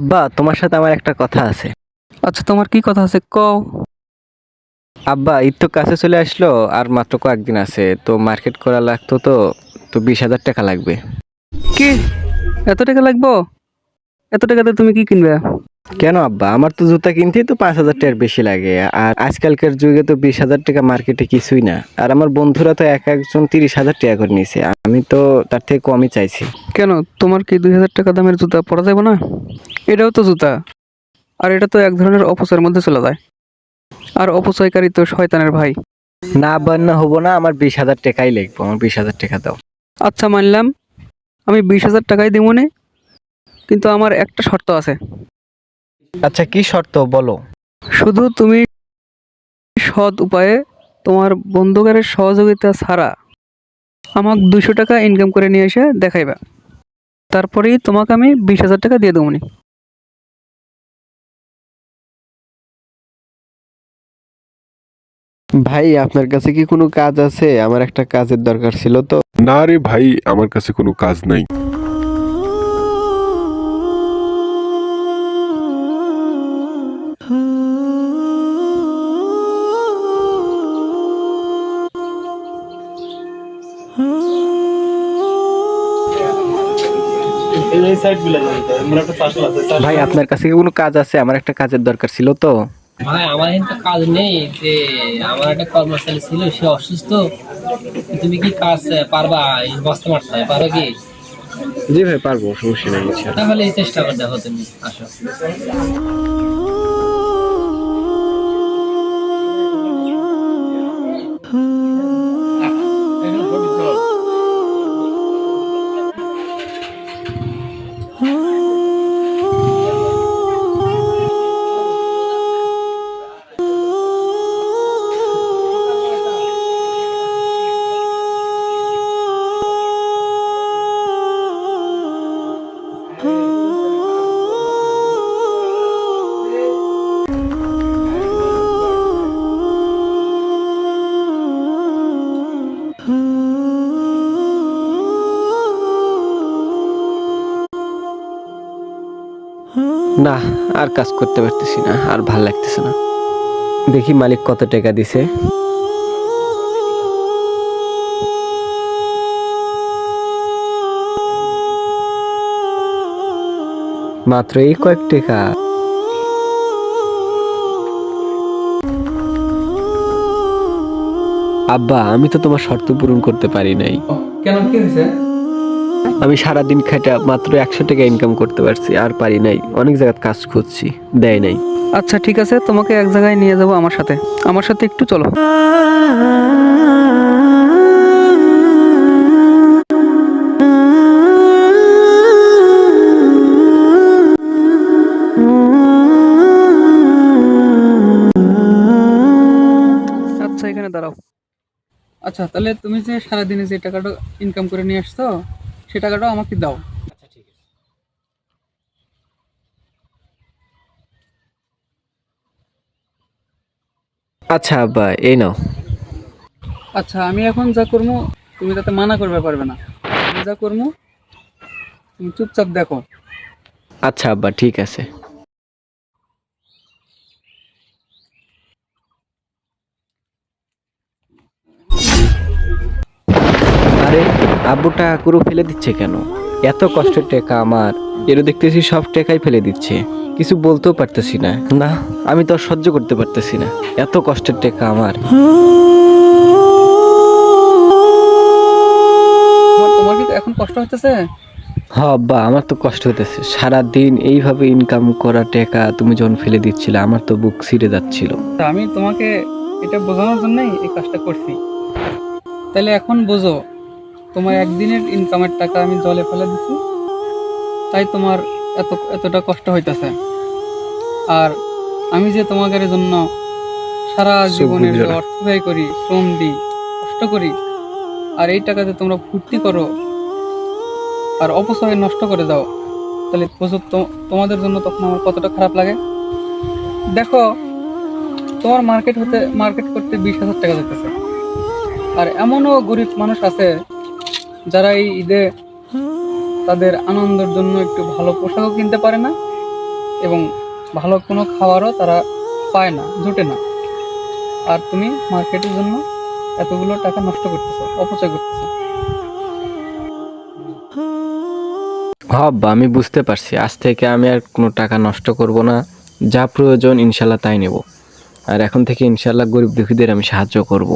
আব্বা তোমার সাথে আমার একটা কথা আছে। আচ্ছা তোমার কি কথা আছে? কও। আব্বা ঈদ তো কাছে চলে আসলো আর মাত্র কয়েকদিন আছে তো মার্কেট করা লাগতো তো তো বিশ হাজার টাকা লাগবে। কি? এত টাকা লাগবো? এত টাকাতে তুমি কি কিনবে? কেন আব্বা? আমার তো জুতা কিনতেই তো পাঁচ হাজার টাকার বেশি লাগে আর আজকালকার যুগে তো বিশ হাজার টাকা মার্কেটে কিছুই না। আর আমার বন্ধুরা তো এক একজন তিরিশ হাজার টাকা করে নিয়েছে আমি তো তার থেকে কমই চাইছি। কেন? তোমার কি দুই হাজার টাকা দামের জুতা পরা যাবে না? এটাও তো জুতা। আর এটা তো এক ধরনের অপচয়ের মধ্যে চলে যায়। আর অপচয়কারী তো শয়তানের ভাই। না আব্বা না হব না আমার বিশ হাজার টাকাই লাগবে আমার বিশ হাজার টাকা দাও। আচ্ছা মানলাম। আমি বিশ হাজার টাকাই দিব নে কিন্তু আমার একটা শর্ত আছে। আচ্ছা কি শর্ত? বলো। শুধু তুমি সৎ উপায়ে তোমার বন্ধুকারের সহযোগিতা ছাড়া আমাকে দুশো টাকা ইনকাম করে নিয়ে এসে দেখাইবা। তারপরেই তোমাকে আমি বিশ হাজার টাকা দিয়ে দেবনি ভাই আপনার কাছে কি কোনো কাজ আছে? আমার একটা কাজের দরকার ছিল তো। না রে ভাই আমার কাছে কোনো কাজ নাই। ভাই আপনার কাছে কি কোনো কাজ আছে? আমার একটা কাজের দরকার ছিল তো। ভাই আমার কিন্তু কাজ নেই যে আমার একটা কর্মচারী ছিল সে অসুস্থ। তুমি কি কাজ পারবা? এই বস্তা মারতে পারো কি? জি ভাই পারব সমস্যা নেই। তাহলে এই চেষ্টা করে দেখো তুমি আসো। না, আর কাজ করতে পারতেছি না, আর ভালো লাগতেছে না। দেখি মালিক কত টাকা দিছে। মাত্র এই কয়েক টাকা। আব্বা, আমি তো তোমার শর্ত পূরণ করতে পারি নাই। কেন, কি হয়েছে? আমি সারাদিন খাটা মাত্র একশো টাকা ইনকাম করতে পারছি, আর পারি নাই। অনেক জায়গায় কাজ খুঁজছি, দেয় নাই। আচ্ছা ঠিক আছে, তোমাকে এক জায়গায় নিয়ে যাব আমার সাথে। আমার সাথে একটু চলো। আচ্ছা এখানে দাঁড়াও। আচ্ছা তাহলে তুমি যে সারাদিনে যে টাকাটা ইনকাম করে নিয়ে আসছো সে টাকাটাও আমাকে দাও। আচ্ছা আব্বা এই নাও। আচ্ছা আমি এখন যা করব তুমি তাতে মানা করবে পারবে না। আমি যা করব তুমি চুপচাপ দেখো। আচ্ছা আব্বা ঠিক আছে। আরে আব্বু টাকা পুরো ফেলে দিচ্ছে কেন? এত কষ্টের টাকা আমার। এরও দেখতেছি সব টাকাই ফেলে দিচ্ছে। কিছু বলতেও পারতেছি না। না আমি তো সহ্য করতে পারতেছি না। এত কষ্টের টাকা আমার। তোমার কি এখন কষ্ট হতেছে হ আব্বা আমার তো কষ্ট হইতেছে। সারাদিন এইভাবে ইনকাম করা টাকা তুমি যখন ফেলে দিচ্ছিলে আমার তো বুক ছিঁড়ে যাচ্ছিল। আমি তোমাকে এটা বোঝানোর জন্যই এই কাজটা করছি। তাহলে এখন বোঝো তোমার একদিনের ইনকামের টাকা আমি জলে ফেলে দিছি। তাই তোমার এত এতটা কষ্ট হইতেছে। আর আমি যে তোমাদের জন্য সারা জীবনের যে অর্থ ব্যয় করি শ্রম দিই কষ্ট করি আর এই টাকাতে তোমরা ফুর্তি করো আর অপচয় নষ্ট করে দাও তাহলে তো- তোমাদের জন্য তখন আমার কতটা খারাপ লাগে? দেখো তোমার মার্কেট হতে মার্কেট করতে বিশ হাজার টাকা যেতেছে আর এমনও গরিব মানুষ আছে যারা এই ঈদে তাদের আনন্দের জন্য একটু ভালো পোশাকও কিনতে পারে না এবং ভালো কোনো খাবারও তারা পায় না, জুটে না। আর তুমি মার্কেটের জন্য এতগুলো টাকা নষ্ট করতেছো, অপচয় করতেছো। হব্বা আমি বুঝতে পারছি। আজ থেকে আমি আর কোনো টাকা নষ্ট করব না। যা প্রয়োজন ইনশাল্লাহ তাই নেব। আর এখন থেকে ইনশাল্লাহ গরিব দুঃখীদের আমি সাহায্য করব।